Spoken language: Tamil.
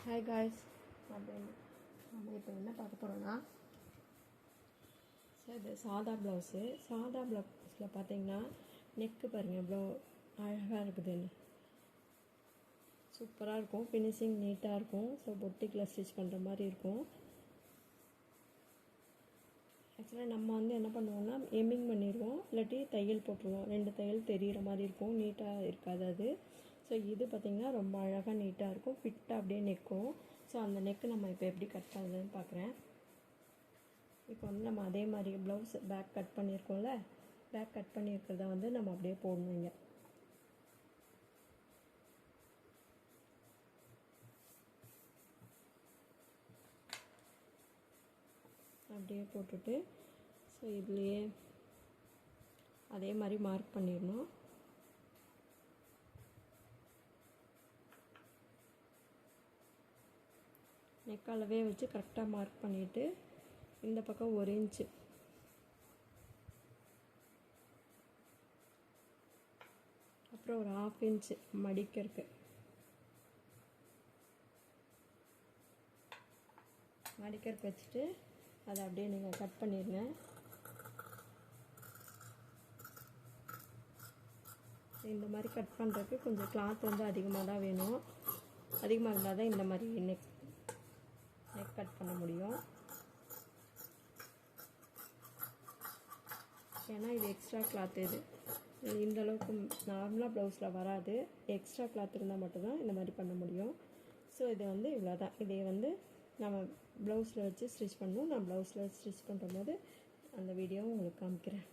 ஹாய் காய்ஸ் அப்படின்னு நம்ம இப்போ என்ன பார்க்க போகிறோன்னா சார் இது சாதா ப்ளவுஸு சாதா ப்ளவுஸில் பார்த்தீங்கன்னா நெக்கு பாருங்கள் எவ்வளோ அழகாக இருக்குதுன்னு. சூப்பராக இருக்கும். ஃபினிஷிங் நீட்டாக இருக்கும். ஸோ பொட்டிக்கில் ஸ்டிச் பண்ணுற மாதிரி இருக்கும். ஆக்சுவலாக நம்ம வந்து என்ன பண்ணுவோம்னா எம்மிங் பண்ணிடுவோம். இல்லாட்டி தையல் போட்டுருவோம். ரெண்டு தையல் தெரிகிற மாதிரி இருக்கும். நீட்டாக இருக்காது அது. ஸோ இது பார்த்திங்கன்னா ரொம்ப அழகாக நீட்டாக இருக்கும். ஃபிட்டாக அப்படியே நெக்கும் ஸோ அந்த நெக்கு நம்ம இப்போ எப்படி கட் பண்ணுறதுன்னு பார்க்குறேன் இப்போ வந்து நம்ம அதே மாதிரி ப்ளவுஸ் பேக் கட் பண்ணியிருக்கோம்ல? பேக் கட் பண்ணியிருக்கிறத வந்து நம்ம அப்படியே போடணும் இங்கே. அப்படியே போட்டுட்டு ஸோ இதுலேயே அதே மாதிரி மார்க் பண்ணிடணும். நெக்காலவே வச்சு கரெக்டாக மார்க் பண்ணிவிட்டு இந்த பக்கம் ஒரு இன்ச்சு அப்புறம் ஒரு ஆஃப் இன்ச்சு மடிக்கிறதுக்கு. மடிக்கிறதுக்கு வச்சுட்டு அதை அப்படியே நீங்கள் கட் பண்ணிடுங்க இந்த மாதிரி கட் பண்ணுறதுக்கு கொஞ்சம் கிளாத் வந்து அதிகமாக தான் வேணும். அதிகமாக இருந்தால் தான் இந்த மாதிரி நெக் நெக் கட் பண்ண முடியும். ஏன்னா இது எக்ஸ்ட்ரா கிளாத் இது. இந்த அளவுக்கு நார்மலாக ப்ளவுஸில் வராது. எக்ஸ்ட்ரா கிளாத் இருந்தால் மட்டும்தான் இந்த மாதிரி பண்ண முடியும். ஸோ இது வந்து இவ்வளோ தான் இதை வந்து நம்ம ப்ளவுஸில் வச்சு ஸ்டிச் பண்ணணும் நான் ப்ளவுஸில் ஸ்டிச் பண்ணுற போது அந்த வீடியோவும் உங்களுக்கு காமிக்கிறேன்.